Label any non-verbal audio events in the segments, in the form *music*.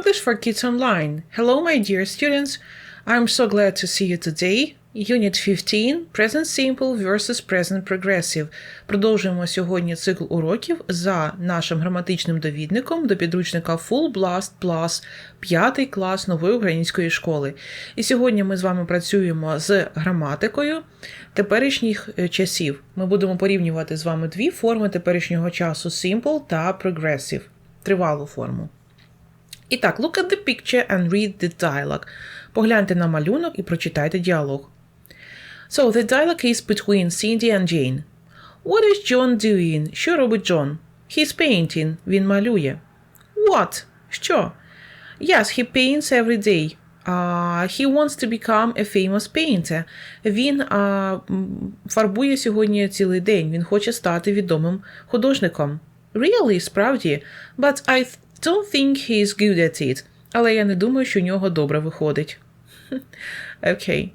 English for Kids Online. Hello, my dear students. I'm so glad to see you today. Unit 15 Present Simple versus Present Progressive. Продовжуємо сьогодні цикл уроків за нашим граматичним довідником до підручника Full Blast Plus 5 клас нової української школи. І сьогодні ми з вами працюємо з граматикою теперішніх е, часів. Ми будемо порівнювати з вами дві форми теперішнього часу Simple та Progressive. Тривалу форму. І так, look at the picture and read the dialogue. Погляньте на малюнок і прочитайте діалог. So, the dialogue is between Cindy and Jane. What is John doing? Що робить Джон? He's painting. Він малює. What? Що? Yes, he paints every day. Uh, he wants to become a famous painter. Він uh, фарбує сьогодні цілий день. Він хоче стати відомим художником. Really, справді. But I don't think he is good at it. Але я не думаю, що у нього добре виходить. *laughs* Окей.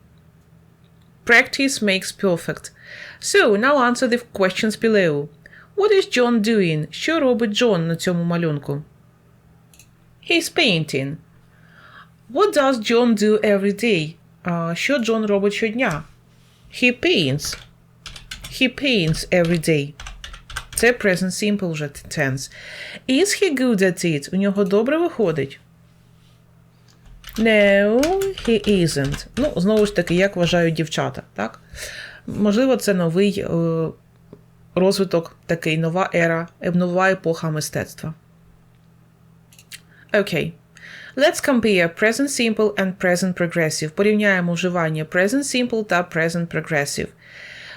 Practice makes perfect. So, now answer the questions below. What is John doing? Що робить Джон на цьому малюнку? He's painting. What does John do every day? А, що Джон робить щодня? He paints. He paints every day. Це present simple вже tense. Is he good at it? У нього добре виходить? No, he isn't. Ну, знову ж таки, як вважають дівчата, так? Можливо, це новий е, розвиток, такий нова ера, е, нова епоха мистецтва. Окей. Let's compare present simple and present progressive. Порівняємо вживання present simple та present progressive.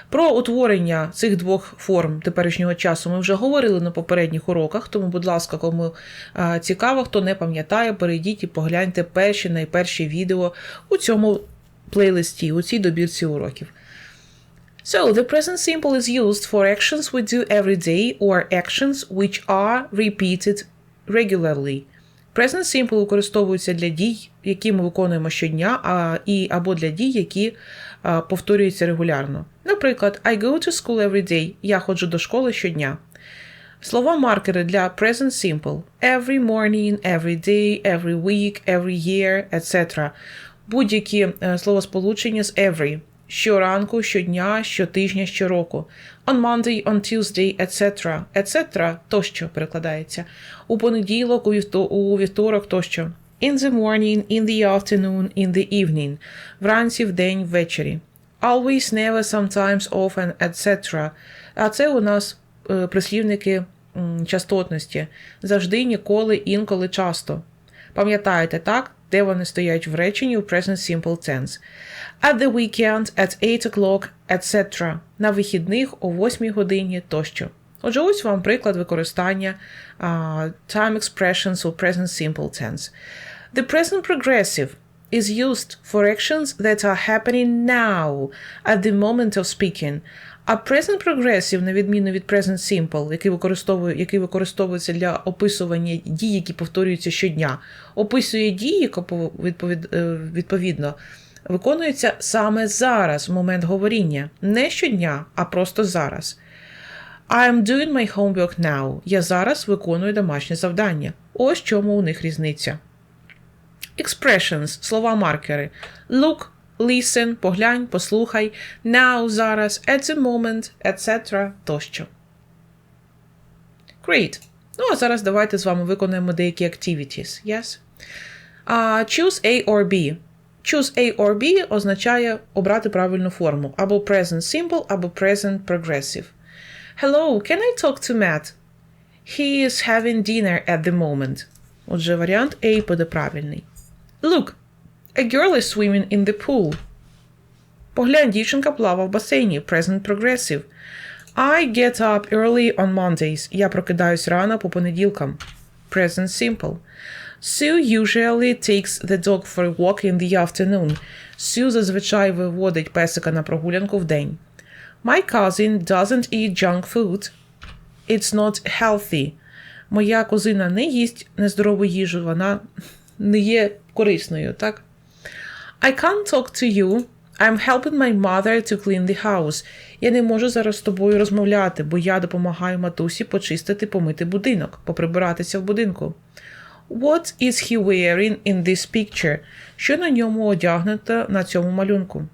Про утворення цих двох форм теперішнього часу ми вже говорили на попередніх уроках, тому, будь ласка, кому цікаво, хто не пам'ятає, перейдіть і погляньте перші найперші відео у цьому плейлисті, у цій добірці уроків. So, the present simple is used for actions we do every day or actions which are repeated regularly. Present simple використовується для дій, які ми виконуємо щодня, а, і, або для дій, які а, повторюються регулярно. Наприклад, I go to school every day. Я ходжу до школи щодня. Слова маркери для present simple. Every morning, every day, every week, every year, etc. Будь-які е, словосполучення з every. Щоранку, щодня, щотижня, щороку. On Monday, on Tuesday, etc. etc. тощо перекладається. У понеділок, у, вівторок тощо. In the morning, in the afternoon, in the evening. Вранці, вдень, ввечері. Always, never, sometimes, often, etc. А це у нас е, прислівники частотності. Завжди, ніколи, інколи, часто. Пам'ятаєте, так? Де вони стоять в реченні у present simple tense. At the weekend, at 8 o'clock, etc. На вихідних о 8 годині тощо. Отже, ось вам приклад використання а, time expressions у present simple tense. The present progressive is used for actions that are happening now, at the moment of speaking. А present progressive, на відміну від present simple, який використовує, який використовується для описування дій, які повторюються щодня, описує дії, пов- відповід, е, відповідно, виконуються саме зараз, в момент говоріння. Не щодня, а просто зараз. I'm doing my homework now. Я зараз виконую домашнє завдання. Ось чому у них різниця. Expressions – слова-маркери. Look, listen, поглянь, послухай, now, зараз, at the moment, etc. тощо. Great. Ну, а зараз давайте з вами виконаємо деякі activities. Yes? Uh, choose A or B. Choose A or B означає обрати правильну форму. Або present simple, або present progressive. Hello, can I talk to Matt? He is having dinner at the moment. Отже, варіант A буде правильний. Look, a girl is swimming in the pool. Поглянь, дівчинка плаває в басейні. Present progressive. I get up early on Mondays. Я прокидаюсь рано по понеділкам. Present simple. Sue usually takes the dog for a walk in the afternoon. Sue зазвичай виводить песика на прогулянку вдень. My cousin doesn't eat junk food. It's not healthy. Моя кузина не їсть нездорову їжу, вона не є корисною, так? I can't talk to you. I'm helping my mother to clean the house. Я не можу зараз з тобою розмовляти, бо я допомагаю матусі почистити, помити будинок, поприбиратися в будинку. What is he wearing in this picture? Що на ньому одягнуто на цьому малюнку?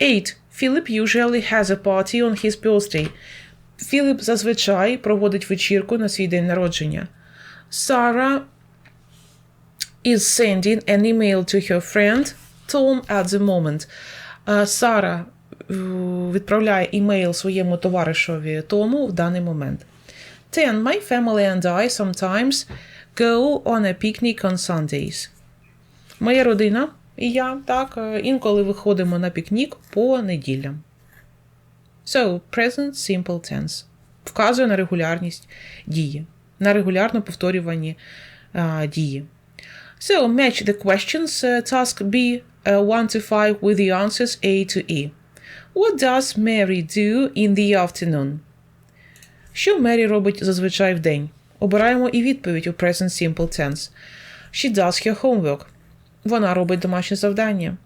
8. Philip usually has a party on his birthday. Філіп зазвичай проводить вечірку на свій день народження. Sarah is sending an email to her friend Tom at the moment. Е, Сара е, відправляє імейл своєму товаришові Тому в даний момент. 10. My family and I sometimes go on a picnic on Sundays. Моя родина і я так е, інколи виходимо на пікнік по неділям. So, present simple tense. Вказує на регулярність дії, на регулярно повторювані а, дії. So, match the questions uh, task B uh, 1 to 5 with the answers A to E. What does Mary do in the afternoon? Що Мері робить зазвичай в день? Обираємо і відповідь у present simple tense. She does her homework. Вона робить домашнє завдання.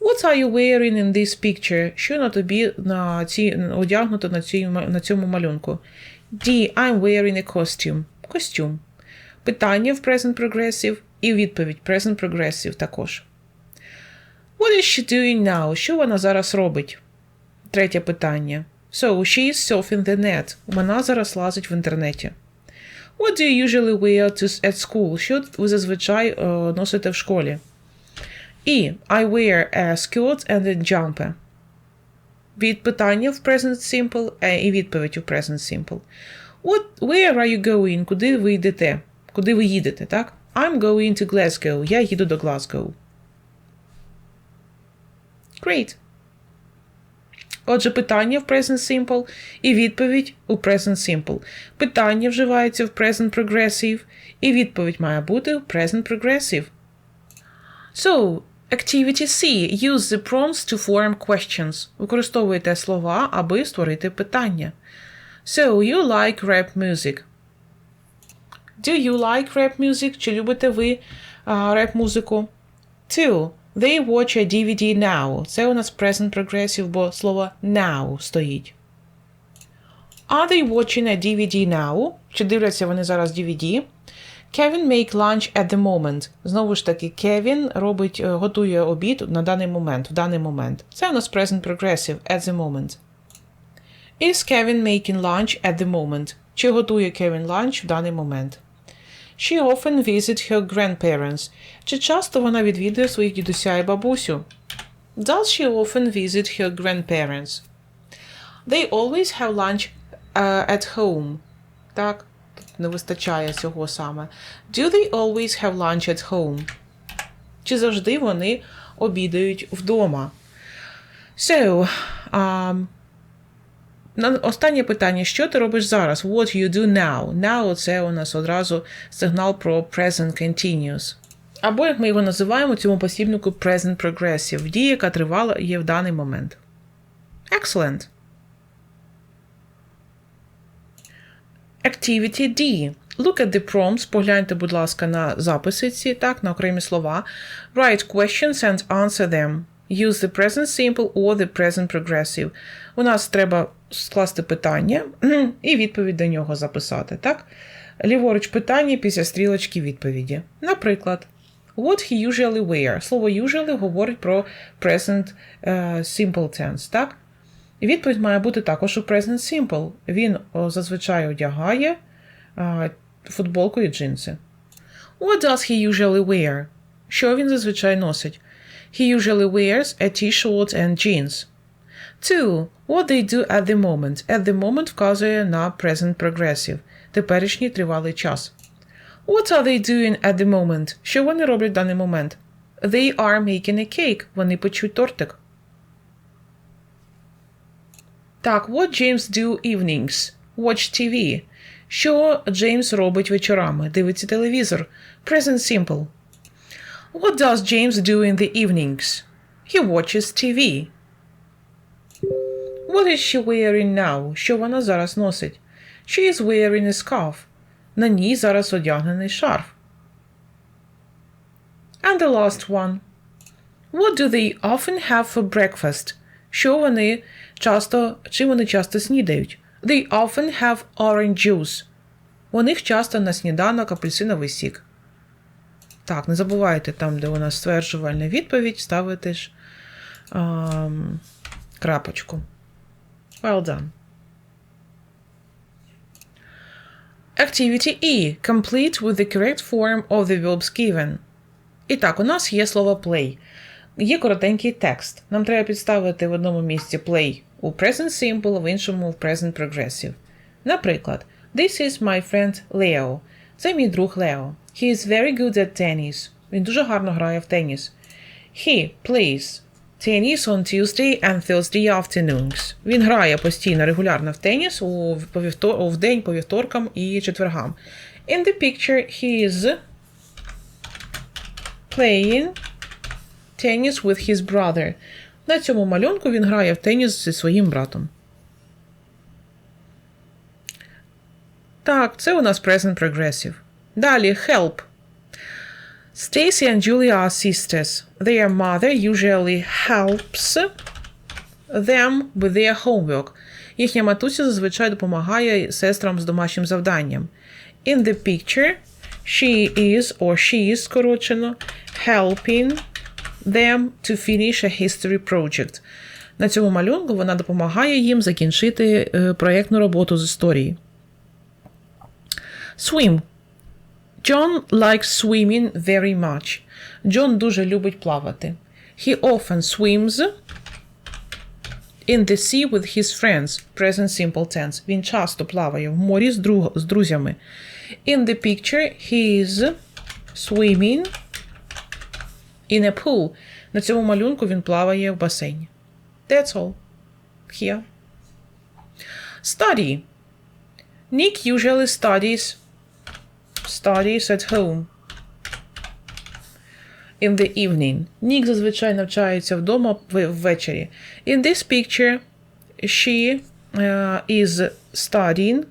What are you wearing in this picture? Що на тобі на ці, одягнуто на, цій, на цьому малюнку? D. I'm wearing a costume. Костюм. Питання в present progressive І відповідь present progressive також. What is she doing now? Що вона зараз робить? Третє питання. So, she is surfing the net. Вона зараз лазить в інтернеті. What do you usually wear to, at school? Що ви зазвичай е, носите в школі? І I wear a skirt and a jumper. Від питання в present simple е, і відповідь у present simple. What, where are you going? Куди ви йдете? Куди ви їдете, так? I'm going to Glasgow. Я їду до Glasgow. Great. Отже, питання в present simple і відповідь у present simple. Питання вживається в present progressive, і відповідь має бути в present progressive. So, activity C. Use the prompts to form questions. Використовуйте слова, аби створити питання. So, you like rap music. Do you like rap music? Чи любите ви а, реп-музику? Two. They watch a DVD now. Це у нас present progressive, бо слово now стоїть. Are they watching a DVD now? Чи дивляться вони зараз DVD? Kevin make lunch at the moment. Знову ж таки, Кевін робить, е, готує обід на даний момент, в даний момент. Це у нас present progressive at the moment. Is Kevin making lunch at the moment? Чи готує Кевін ланч в даний момент? She often visits her grandparents. Чи часто вона відвідує своїх дідуся і бабусю? Does she often visit her grandparents? They always have lunch uh, at home. Так, не вистачає цього саме. Do they always have lunch at home? Чи завжди вони обідають вдома? So, um, останнє питання: що ти робиш зараз? What you do now? Now це у нас одразу сигнал про present continuous. Або, як ми його називаємо, цьому посібнику present progressive. Дія, яка тривала є в даний момент. Excellent. Activity D. Look at the prompts. Погляньте, будь ласка, на записи так, на окремі слова. Write questions and answer them. Use the present simple or the present progressive. У нас треба скласти питання і відповідь до нього записати, так? Ліворуч питання після стрілочки відповіді. Наприклад, what he usually wear. Слово usually говорить про present uh, simple tense, так? Відповідь має бути також у present simple. Він зазвичай одягає uh, футболку і джинси. What does he usually wear? Що він зазвичай носить? He usually wears a t-shirt and jeans. 2. What they do at the moment. At the moment вказує на present progressive. Теперішній тривалий час. What are they doing at the moment? Що вони роблять в даний момент? They are making a cake. Вони печуть тортик. Так, what James do evenings? Watch TV. Що Джеймс робить вечорами? Дивиться телевізор. Present simple. What does James do in the evenings? He watches TV. What is she wearing now? Що вона зараз носить? She is wearing a scarf. На ній зараз одягнений шарф. And the last one. What do they often have for breakfast? Що вони часто, чим вони часто снідають? They often have orange juice. У них часто на сніданок апельсиновий сік. Так, не забувайте там, де у нас стверджувальна відповідь, ставити ж ем, крапочку. Well done. Activity E. Complete with the correct form of the verbs given. І так, у нас є слово play. Є коротенький текст. Нам треба підставити в одному місці play у present simple, в іншому в present progressive. Наприклад, This is my friend Leo. Це мій друг Лео. He is very good at tennis. Він дуже гарно грає в теніс. He plays tennis on Tuesday and Thursday afternoons. Він грає постійно, регулярно в теніс у, по вівтор, в день по вівторкам і четвергам. In the picture he is playing tennis with his brother. На цьому малюнку він грає в теніс зі своїм братом. Так, це у нас present progressive. Далі help. Stacy and Julie are sisters. Their mother usually helps them with their homework. Їхня матуся зазвичай допомагає сестрам з домашнім завданням. In the picture, she is or she is скорочено helping them to finish a history project. На цьому малюнку вона допомагає їм закінчити е, проєктну роботу з історії. Swim. John likes swimming very much. Джон дуже любить плавати. He often swims in the sea with his friends. Present simple tense. Він часто плаває в морі з, друг, з друзями. In the picture, he is swimming in a pool. На цьому малюнку він плаває в басейні. That's all. Here. Study. Nick usually studies studies at home. In the evening. Нік зазвичай навчається вдома ввечері. In this picture, she uh, is studying.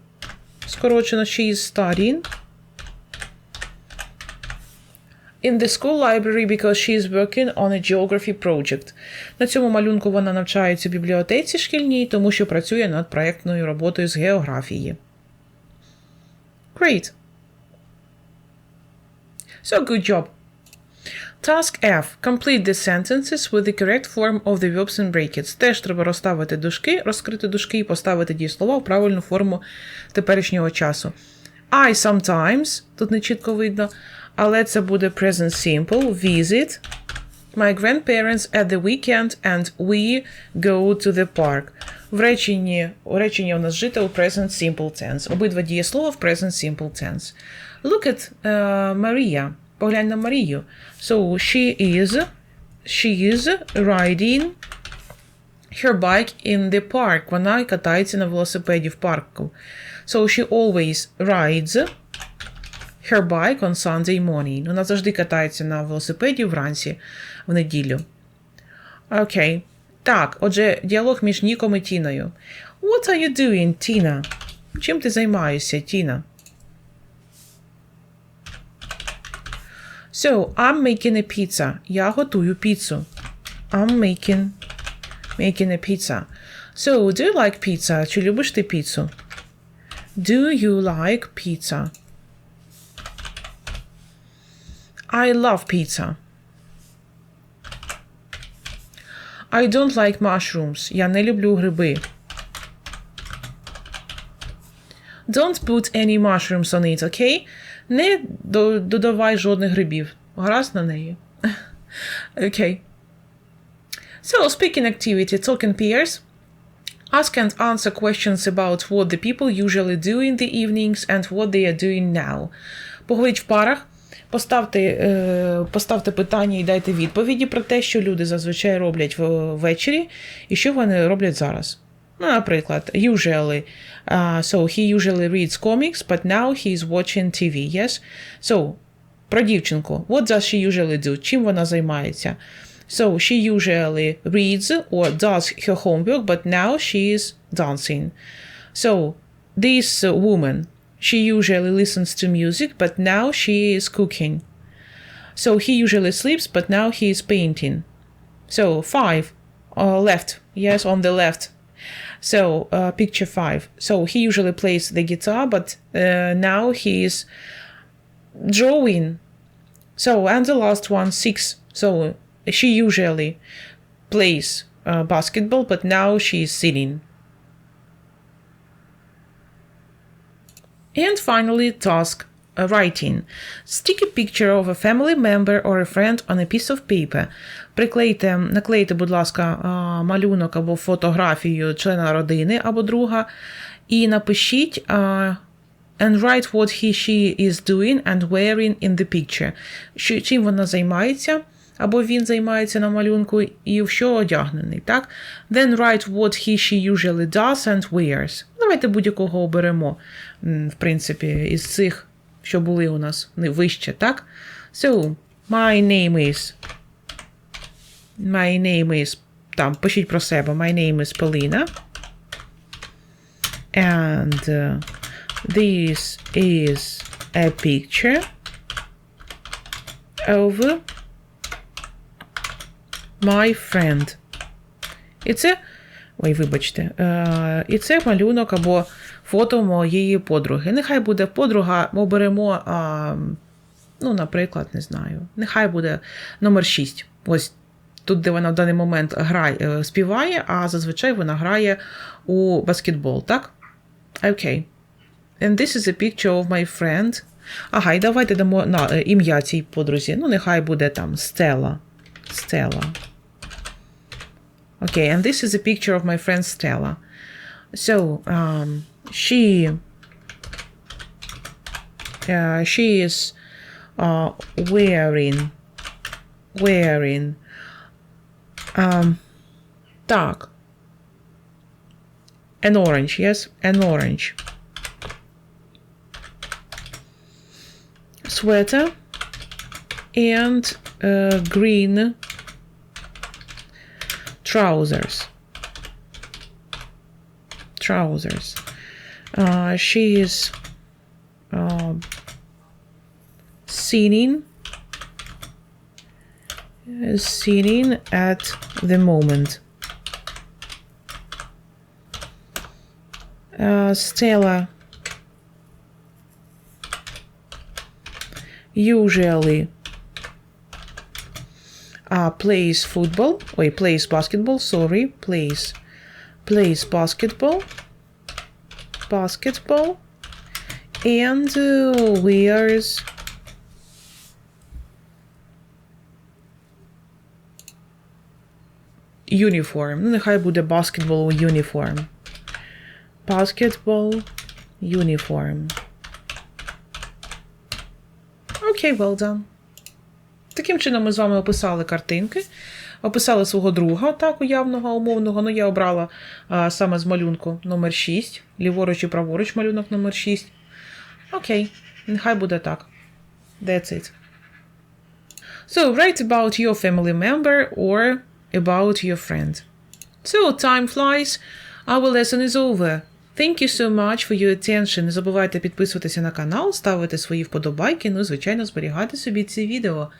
Скорочено, she is studying. In the school library because she is working on a geography project. На цьому малюнку вона навчається в бібліотеці шкільній, тому що працює над проєктною роботою з географії. Great. So good job. Task F. Complete the sentences with the correct form of the verbs in brackets. Теж треба розставити дужки, розкрити дужки і поставити дієслова в правильну форму теперішнього часу. I sometimes, тут не чітко видно, але це буде present simple, visit my grandparents at the weekend and we go to the park. В реченні, у реченні у нас жити у present simple tense. Обидва дієслова в present simple tense. Look at uh, Maria. Поглянь на Марію. So she is she is riding her bike in the park. Вона катається на велосипеді в парку. So she always rides her bike on Sunday morning. Вона завжди катається на велосипеді вранці В неділю. Окей. Так, отже, діалог між Ніком і Тіною. What are you doing, Tina? Чим ти займаєшся, Тіна? So, I'm making a pizza. Я готую піцу. I'm making making a pizza. So, do you like pizza? Чи любиш ти піцу? Do you like pizza? I love pizza. I don't like mushrooms. Я не люблю гриби. Don't put any mushrooms on it, okay? Не до- додавай жодних грибів. Гаразд на неї. *laughs* Okay. So, speaking activity, talking pairs. Ask and answer questions about what the people usually do in the evenings and what they are doing now. Поговоріть в парах, поставте, е, поставте питання і дайте відповіді про те, що люди зазвичай роблять ввечері і що вони роблять зараз. Ну, наприклад, usually. Uh, so he usually reads comics, but now he is watching TV, yes? So, про дівчинку. What does she usually do? Чим вона займається? So, she usually reads or does her homework, but now she is dancing. So, this uh, woman, she usually listens to music, but now she is cooking. So, he usually sleeps, but now he is painting. So, five, uh, left, yes, on the left. So, uh, picture five. So, he usually plays the guitar, but uh, now he is drawing. So, and the last one, six. So, she usually plays uh, basketball, but now she is sitting. And finally, task uh, writing. Stick a picture of a family member or a friend on a piece of paper. Приклейте, наклейте, будь ласка, малюнок або фотографію члена родини або друга, і напишіть and write what he she is doing and wearing in the picture. Що, чим вона займається, або він займається на малюнку, і в що одягнений. Так? Then write what he she usually does and wears. Давайте будь-якого оберемо, в принципі, із цих, що були у нас не вище, так? So, my name is. My name is. Там, пишіть про себе. My name is Поліна. And uh, this is a picture of my friend. І це. Ой, вибачте. Е, і це малюнок або фото моєї подруги. Нехай буде подруга, ми беремо, а, ну, наприклад, не знаю. Нехай буде номер 6. Ось тут, де вона в даний момент грає, е, співає, а зазвичай вона грає у баскетбол, так? Окей. And this is a picture of my friend. Ага, і давайте дамо на, е, ім'я цій подрузі. Ну, нехай буде там Стела. Стела. Okay, and this is a picture of my friend Stella. So, um, she uh, she is uh, wearing wearing um, dark. An orange yes an orange. Sweater and uh, green trousers. Trousers. Uh, she is um sitting sitting at the moment. Uh, Stella usually uh, plays football. Wait, plays basketball. Sorry, plays plays basketball Basketball and uh, wears uniform. Ну, нехай буде basketball uniform. Basketball uniform. Окей, well done. Таким чином, ми з вами описали картинки, Описали свого друга, так, уявного, умовного. Ну, я обрала а, саме з малюнку номер 6, ліворуч і праворуч малюнок номер 6. Окей, нехай буде так. That's it. So, write about your family member or about your friend. So, time flies. Our lesson is over. Thank you so much for your attention. Не забувайте підписуватися на канал, ставити свої вподобайки, ну і, звичайно, зберігати собі ці відео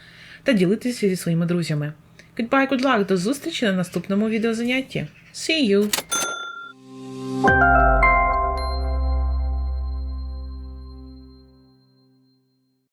та ділитися зі своїми друзями. Goodbye, good luck, до зустрічі на наступному відеозанятті. See you!